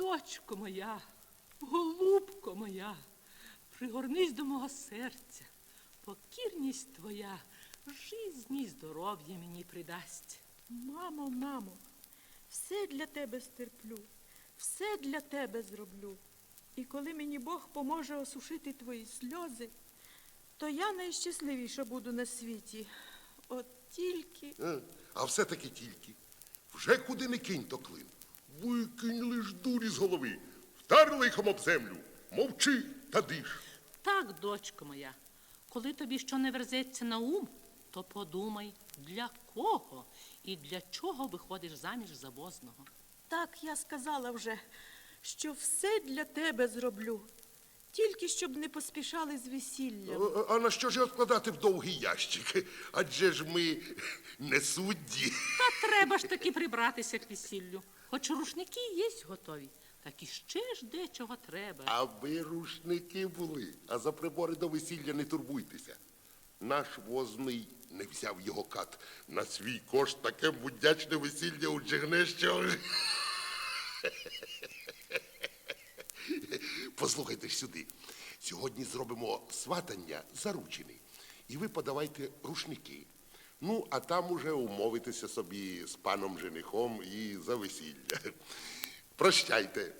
Дочко моя, голубко моя, пригорнись до мого серця, покірність твоя жизні здоров'я мені придасть. Мамо, мамо, все для тебе стерплю, все для тебе зроблю. І коли мені Бог поможе осушити твої сльози, то я найщасливіша буду на світі. От тільки. Е, А все-таки тільки. Вже куди не кинь то клин. Викинь лиш дурі з голови. Вдар лихом об землю. Мовчи та диш. Так, дочко моя, коли тобі що не верзеться на ум, то подумай, для кого і для чого виходиш заміж за возного. Так я сказала вже, що все для тебе зроблю. Тільки щоб не поспішали з весіллям. А, а на що ж його складати в довгий ящик? Адже ж ми не судді. Та треба ж таки прибратися к весіллю. Хоч рушники є готові, так і ще ж дечого треба. Аби рушники були, а за прибори до весілля не турбуйтеся. Наш возний не взяв його кат. На свій кошт таке будячне весілля уджигне, що. Послухайте ж сюди. Сьогодні зробимо сватання заручений. І ви подавайте рушники. Ну, а там уже умовитеся собі з паном женихом і за весілля. Прощайте.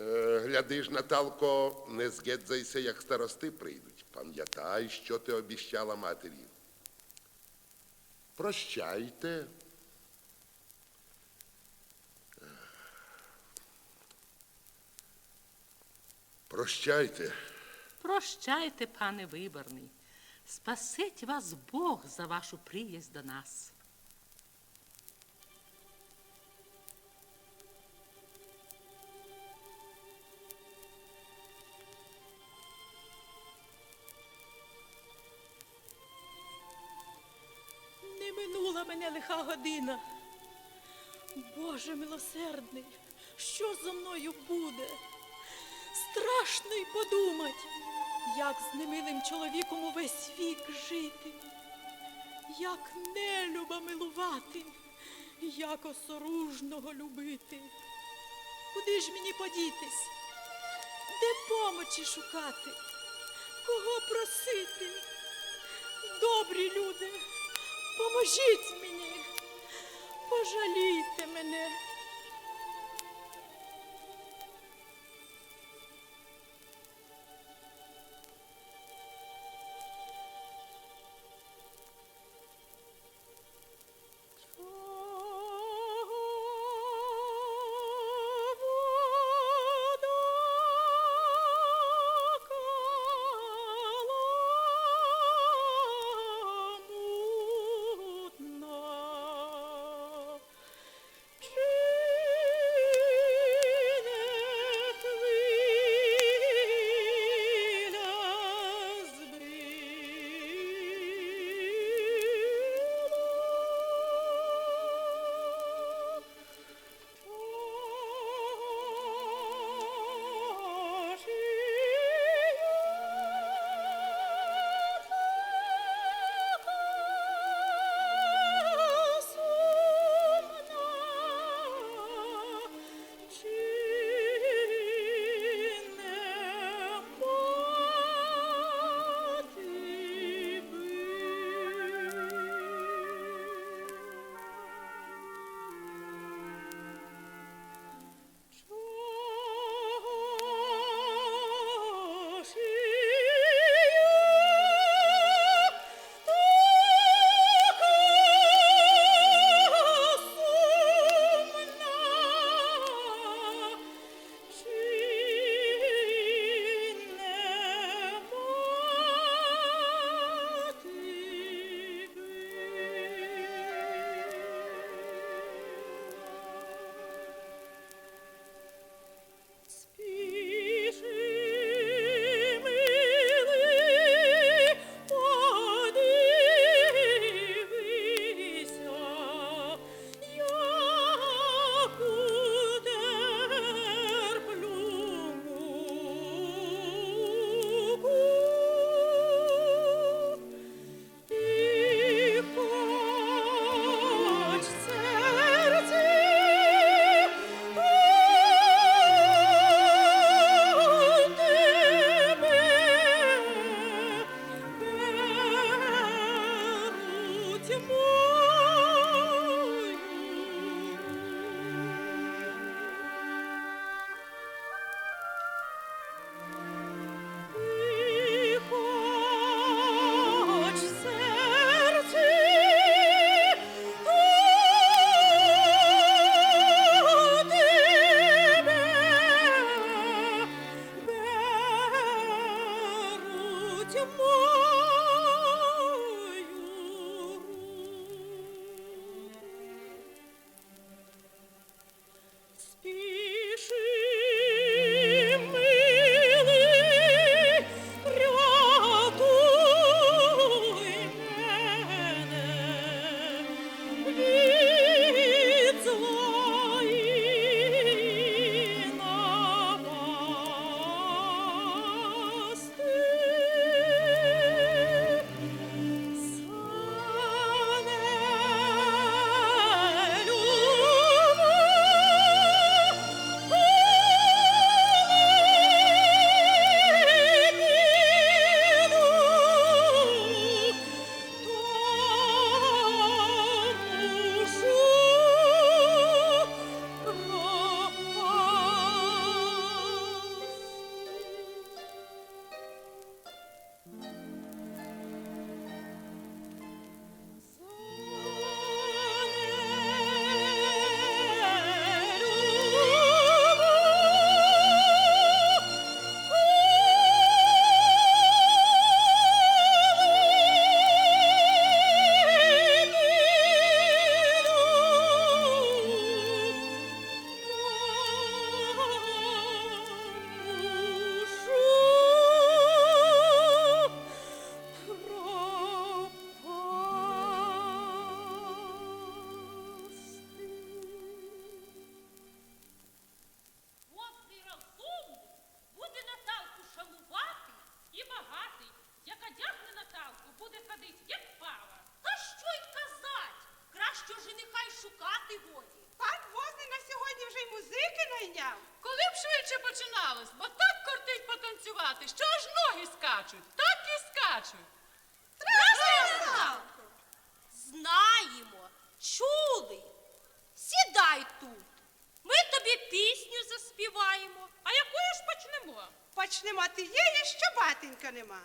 Е, Гляди ж, Наталко, не згедзайся, як старости прийдуть. Пам'ятай, що ти обіщала матері. Прощайте. Прощайте. Прощайте, пане виборний. Спасить вас Бог за вашу приязнь до нас. Не минула мене лиха година. Боже милосердний, що зо мною буде? Страшно й подумать, як з немилим чоловіком увесь вік жити, як нелюба милувати, як осоружного любити. Куди ж мені подітись? Де помочі шукати? Кого просити? Добрі люди, поможіть мені, пожалійте мене. Почнемо? Почнемо тієї, що батенька нема.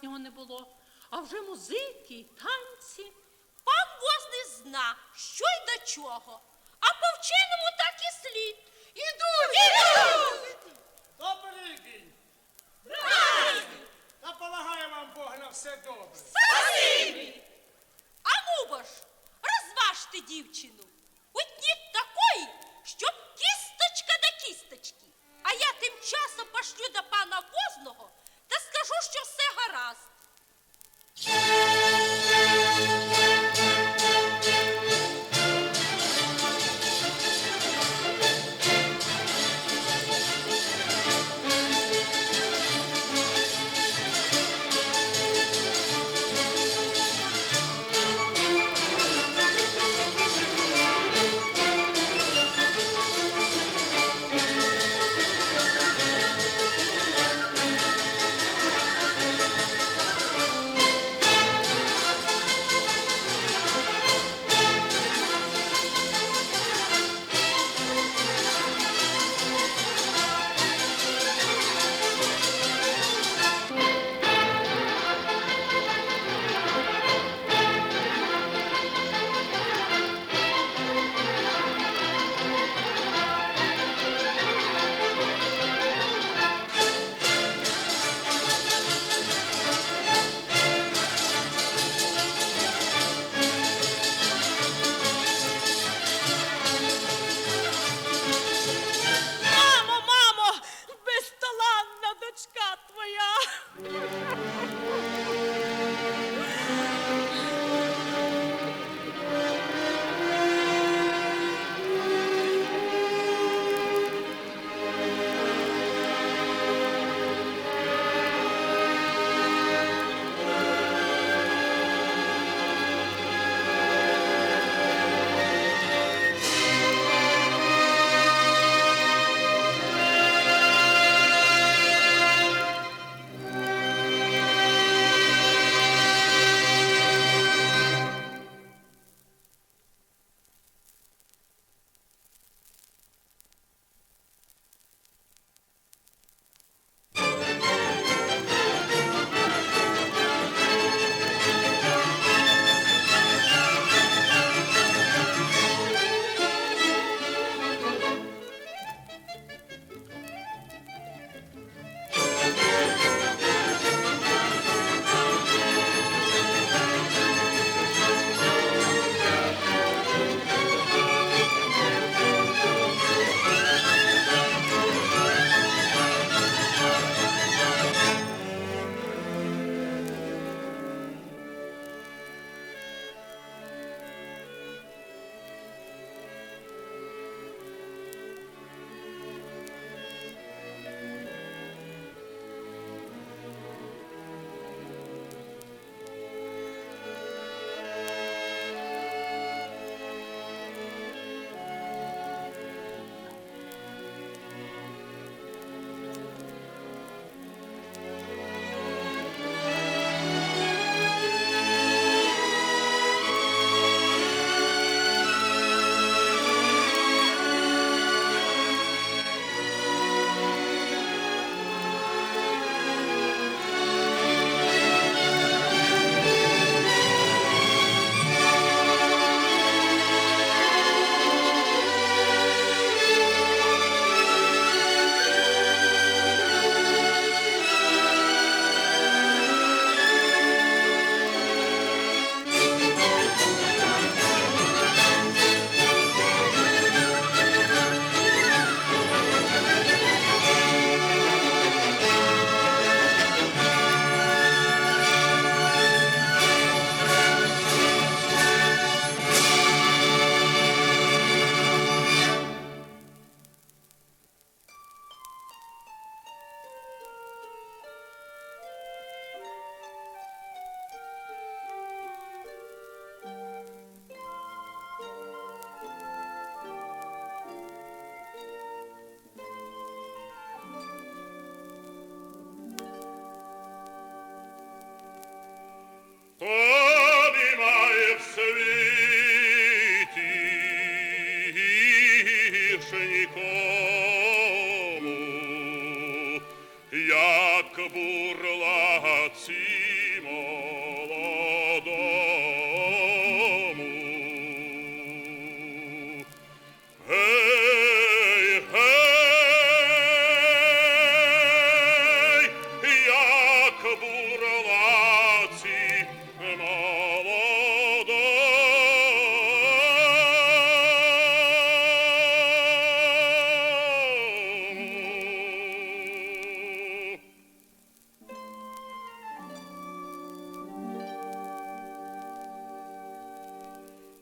Сватання не було. А вже музики, й танці. Пан возний зна, що й до чого. А по вченому так і слід. Ідуть! Ідуть! Добрий день! Та полагає вам Бог на все добре. Спасибі! А ну бо ж, розважте дівчину.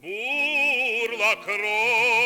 Бурла кробить,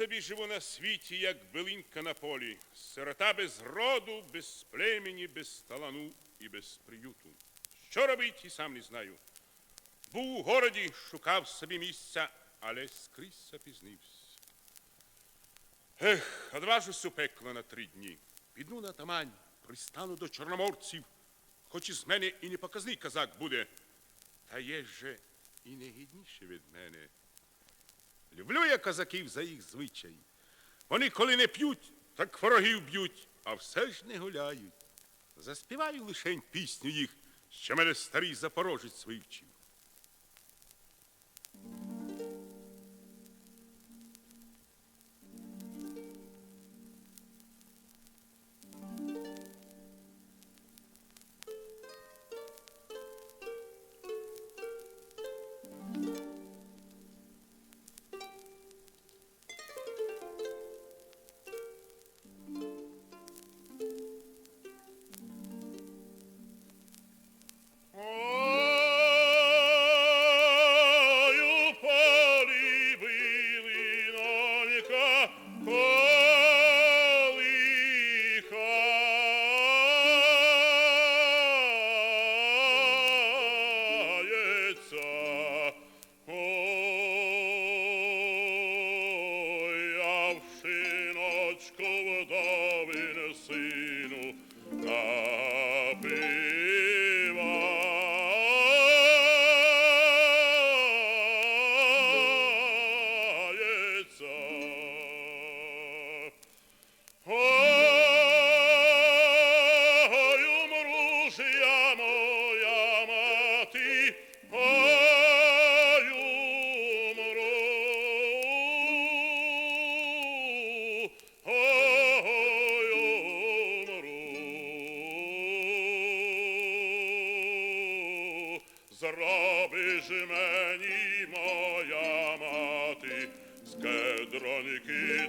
собі живу на світі, як билинка на полі, сирота без роду, без племені, без талану і без приюту. Що робить, і сам не знаю. Був у городі, шукав собі місця, але скрізь запізнився. Ех, одважусь у пекло на три дні. Піду на тамань, пристану до чорноморців, хоч із мене і не показний казак буде, та є же і не гідніше від мене. Люблю я козаків за їх звичай. Вони, коли не п'ють, так ворогів б'ють, а все ж не гуляють. Заспіваю лишень пісню їх, що мене старий запорожець вивчив. Зробиш мені, моя мати, з кедроники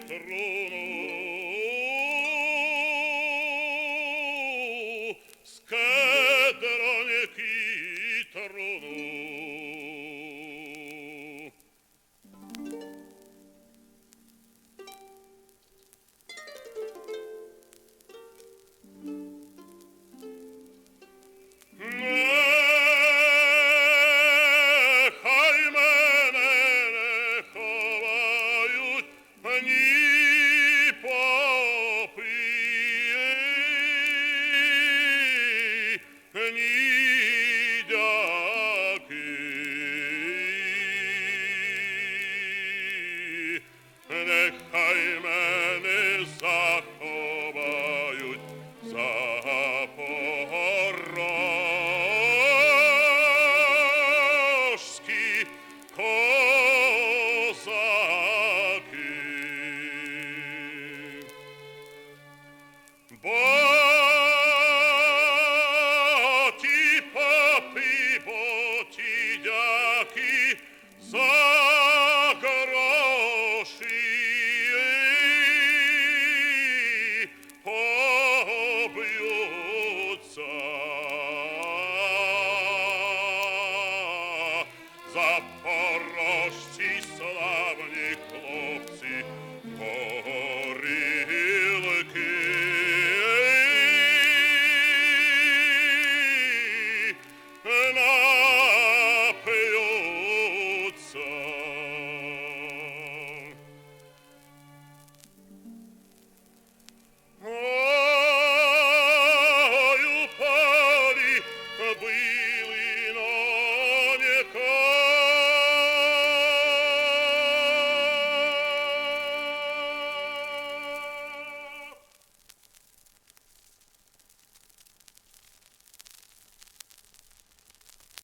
up